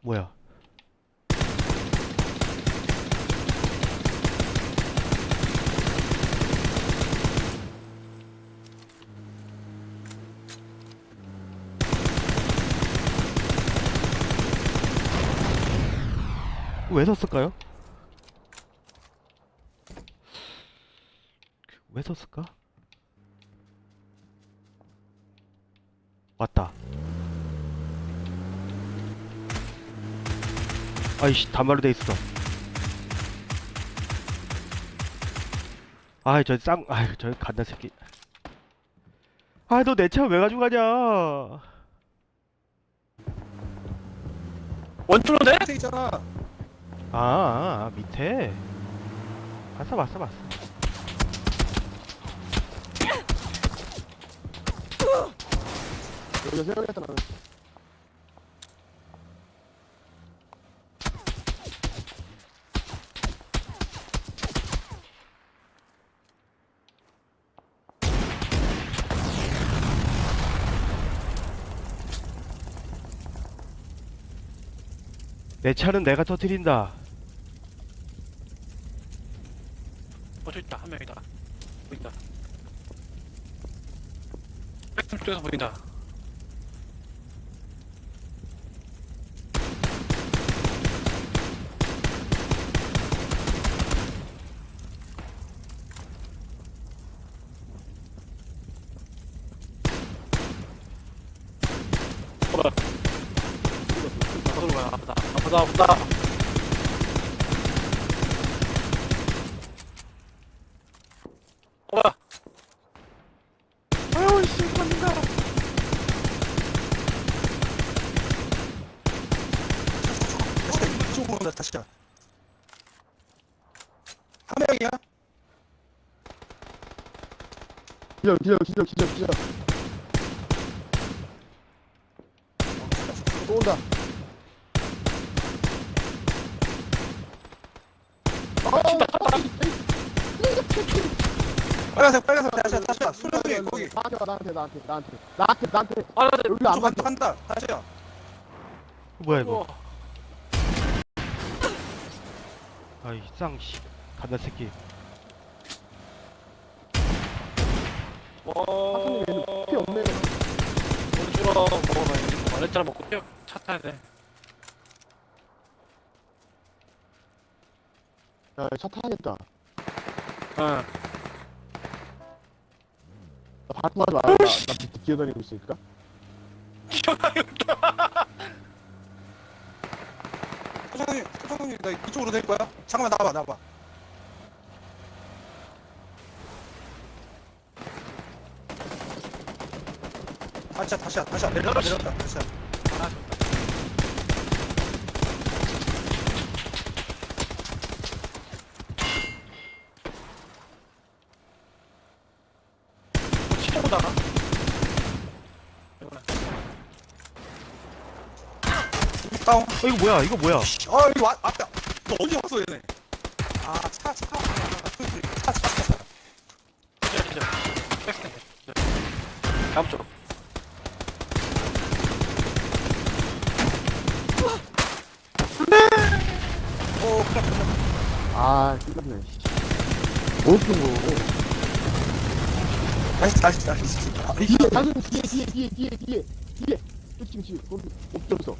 뭐야? 왜 섰을까요? 왜 섰을까? 왔다. 아이씨, 단말로 돼 있어. 아이, 저 쌍, 아이, 저 간다 새끼. 아, 너내 차 왜 가지고 가냐? 원투로 돼? 밑에 있잖아. 아, 아, 아, 밑에. 봤어, 봤어, 봤어. 여기서 세워야겠다 나는. 내 차는 내가 터뜨린다. 어, 저 있다. 한 명이다. 보인다. 백팀 쪽에서 보인다. 어, 뭐야. 어디로 가야 아프다. 어, 뭐야. 아유 씨 간다. 이쪽으로 온다 다시야. 한 명이야? 기절 기절 기절 기절 기절 또 온다 빨간색 빨간색 다시야 다시야 소녀들이 거기. 나한테 와 나한테 나한테 나한테 나한테 나한테 아, 나, 나, 여기 안쪽 간다 간다 다시야. 뭐야, 이거. 어, 아이, 쌍, 씨. 간다 새끼. 어, 사탄이 얘는 피 없네 원주로 먹어봐야지. 말했잖아, 먹고 뛰어. 차 타야 돼. 야 차 타야겠다 응. 나 발품하지 마라 나, 나 밑에 기어다니고 있으니까 소장님 소장님 나 이쪽으로 될 거야? 잠깐만 나와봐 나와봐. 다시야 다시야 다시야 내려갔다 내려갔다 다시야. 아, 이거는. 다운. 어, 이거 뭐야, 이거 뭐야. 아 여기 와 앞에 너 어디 왔어 얘네 아차 차 차, 차, 차, 차. 다음 쪽. 오 그래 그래 아 끝났네 못 뜬거 다시 다시 다시. 아, 이 뒤에 당근 뒤에 뒤에 뒤에 뒤에 뒤에 뒤에. 지금 지금 거기 엎드렸어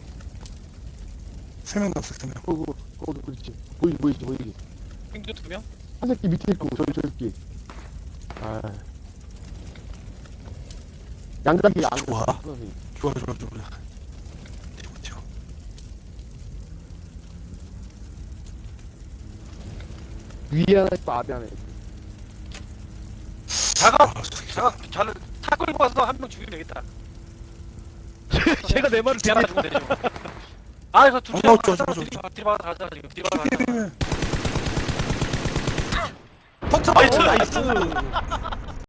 세명 남았어 세명. 거기 거기 그렇지. 보이지 보이지 보이지? 핑크 두 명? 한 새끼 밑에 있고 저기 저 새끼 아. 양각이 안 좋아. 돼. 좋아 좋아 좋아. 튀어 위에 하나 있고 아래 하나 있고 자가, 아, 자가, 자를 타 끌고 가서 한 명 죽이면 되겠다. 제가 내 말을 듣네. 죽으면 되죠. 아, 이거 둘이 어, 좋아, 좋아, 가자. 좋아, 뒤로 가자, 가자, 지금. 뒤로 가자. 가자. 터트 나이스, 나이스